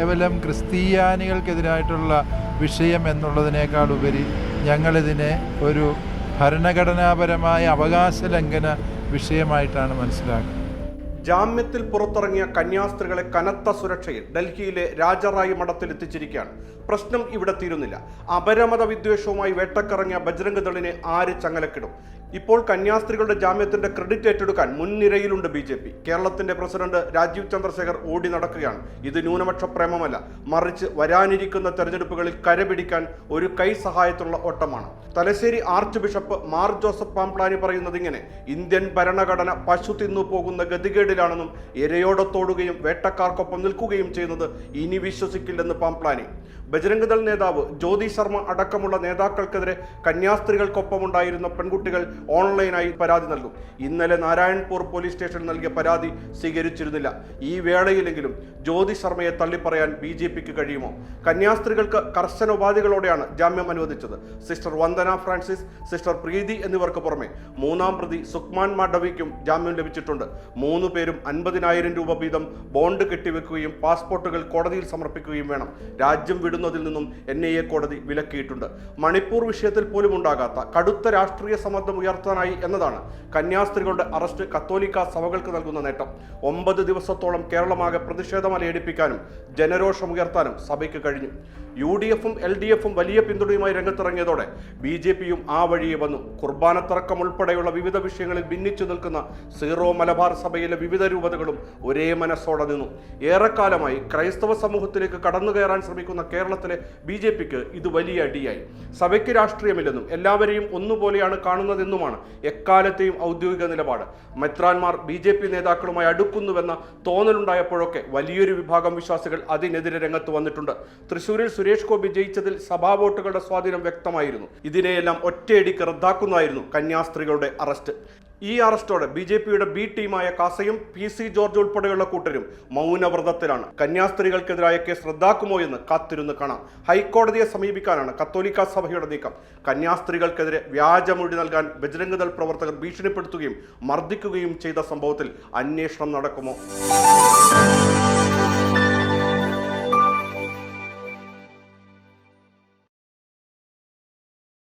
കേവലം ക്രിസ്തീയാനികൾക്കെതിരായിട്ടുള്ള വിഷയം എന്നുള്ളതിനേക്കാൾ ഉപരി ഞങ്ങളിതിനെ ഒരു ഭരണഘടനാപരമായ അവകാശ ലംഘന വിഷയമായിട്ടാണ് മനസ്സിലാക്കുന്നത്. ജാമ്യത്തിൽ പുറത്തിറങ്ങിയ കന്യാസ്ത്രീകളെ കനത്ത സുരക്ഷയിൽ ഡൽഹിയിലെ രാജറായി മഠത്തിൽ എത്തിച്ചിരിക്കുകയാണ്. പ്രശ്നം ഇവിടെ തീരുന്നില്ല. അപരമത വിദ്വേഷവുമായി വേട്ടക്കിറങ്ങിയ ബജ്രംഗ് ദളിനെ ആര് ചങ്ങലക്കിടും? ഇപ്പോൾ കന്യാസ്ത്രീകളുടെ ജാമ്യത്തിന്റെ ക്രെഡിറ്റ് ഏറ്റെടുക്കാൻ മുൻനിരയിലുണ്ട് ബി ജെ പി. കേരളത്തിന്റെ പ്രസിഡന്റ് രാജീവ് ചന്ദ്രശേഖർ ഓടി നടക്കുകയാണ്. ഇത് ന്യൂനപക്ഷ പ്രേമമല്ല. മറിച്ച് വരാനിരിക്കുന്ന തെരഞ്ഞെടുപ്പുകളിൽ കരപിടിക്കാൻ ഒരു കൈ സഹായത്തുള്ള ഓട്ടമാണ്. തലശ്ശേരി ആർച്ച് ബിഷപ്പ് മാർ ജോസഫ് പാംപ്ലാനി പറയുന്നത് ഇങ്ങനെ ഇന്ത്യൻ ഭരണഘടന പശു തിന്നു പോകുന്ന ഗതികേടിലാണെന്നും ഇരയോടത്തോടുകയും വേട്ടക്കാർക്കൊപ്പം നിൽക്കുകയും ചെയ്യുന്നത് ഇനി വിശ്വസിക്കില്ലെന്ന് പാംപ്ലാനി. ബജരംഗദൾ നേതാവ് ജ്യോതി ശർമ്മ അടക്കമുള്ള നേതാക്കൾക്കെതിരെ കന്യാസ്ത്രീകൾക്കൊപ്പമുണ്ടായിരുന്ന പെൺകുട്ടികൾ ഓൺലൈനായി പരാതി നൽകും. ഇന്നലെ നാരായൺപൂർ പോലീസ് സ്റ്റേഷനിൽ നൽകിയ പരാതി സ്വീകരിച്ചിരുന്നില്ല. ഈ വേളയിലെങ്കിലും ജ്യോതി ശർമ്മയെ തള്ളിപ്പറയാൻ ബി ജെ പിക്ക് കഴിയുമോ? കന്യാസ്ത്രീകൾക്ക് കർശന ഉപാധികളോടെയാണ് ജാമ്യം അനുവദിച്ചത്. സിസ്റ്റർ വന്ദന ഫ്രാൻസിസ് സിസ്റ്റർ പ്രീതി എന്നിവർക്ക് പുറമെ മൂന്നാം പ്രതി സുക്മാൻ മാഡവിക്കും ജാമ്യം ലഭിച്ചിട്ടുണ്ട്. മൂന്ന് പേരും അൻപതിനായിരം രൂപ വീതം ബോണ്ട് കെട്ടിവെക്കുകയും പാസ്പോർട്ടുകൾ കോടതിയിൽ സമർപ്പിക്കുകയും വേണം. രാജ്യം വിടുന്നതിൽ നിന്നും എൻ ഐ എ കോടതി വിലക്കിയിട്ടുണ്ട്. മണിപ്പൂർ വിഷയത്തിൽ പോലും ഉണ്ടാകാത്ത കടുത്ത രാഷ്ട്രീയ സമ്മർദ്ദം ഉയർത്താനായി എന്നതാണ് കന്യാസ്ത്രീകളുടെ അറസ്റ്റ് കത്തോലിക്ക സഭകൾക്ക് നൽകുന്ന നേട്ടം. ഒമ്പത് ദിവസത്തോളം കേരളമാകെ പ്രതിഷേധം അലയടിപ്പിക്കാനും ജനരോഷം ഉയർത്താനും സഭയ്ക്ക് കഴിഞ്ഞു. യു ഡി എഫും എൽ ഡി എഫും വലിയ പിന്തുണയുമായി രംഗത്തിറങ്ങിയതോടെ ബി ജെ പിയും ആ വഴിയെ വന്നു. കുർബാനത്തറക്കം ഉൾപ്പെടെയുള്ള വിവിധ വിഷയങ്ങളിൽ ഭിന്നിച്ചു നിൽക്കുന്ന സീറോ മലബാർ സഭയിലെ വിവിധ രൂപതകളും ഒരേ മനസ്സോടെ നിന്നു. ഏറെക്കാലമായി ക്രൈസ്തവ സമൂഹത്തിലേക്ക് കടന്നു കയറാൻ ശ്രമിക്കുന്ന കേരളത്തിലെ ബി ജെ പിക്ക് ഇത് വലിയ അടിയായി. സഭയ്ക്ക് രാഷ്ട്രീയമില്ലെന്നും എല്ലാവരെയും ഒന്നുപോലെയാണ് കാണുന്നതെന്നുമാണ് എക്കാലത്തെയും ഔദ്യോഗിക നിലപാട്. മെത്രാൻമാർ ബി ജെ പി നേതാക്കളുമായി അടുക്കുന്നുവെന്ന തോന്നലുണ്ടായപ്പോഴൊക്കെ വലിയൊരു വിഭാഗം വിശ്വാസികൾ അതിനെതിരെ രംഗത്ത് വന്നിട്ടുണ്ട്. തൃശൂരിൽ സുരേഷ് ഗോപി ജയിച്ചതിൽ സഭാ വോട്ടുകളുടെ സ്വാധീനം വ്യക്തമായിരുന്നു. ഇതിനെയെല്ലാം ഒറ്റയടിക്ക് റദ്ദാക്കുന്നതായിരുന്നു കന്യാസ്ത്രീകളുടെ അറസ്റ്റ്. ഈ അറസ്റ്റോടെ ബി ജെ പിയുടെ ബി ടീമായ കാസയും പി സി ജോർജ് ഉൾപ്പെടെയുള്ള കൂട്ടരും മൗനവ്രതത്തിലാണ്. കന്യാസ്ത്രീകൾക്കെതിരായ കേസ് റദ്ദാക്കുമോ എന്ന് കാത്തിരുന്ന് കാണാം. ഹൈക്കോടതിയെ സമീപിക്കാനാണ് കത്തോലിക്ക സഭയുടെ നീക്കം. കന്യാസ്ത്രീകൾക്കെതിരെ വ്യാജമൊഴി നൽകാൻ ബജരംഗദൾ പ്രവർത്തകർ ഭീഷണിപ്പെടുത്തുകയും മർദ്ദിക്കുകയും ചെയ്ത സംഭവത്തിൽ അന്വേഷണം നടക്കുമോ?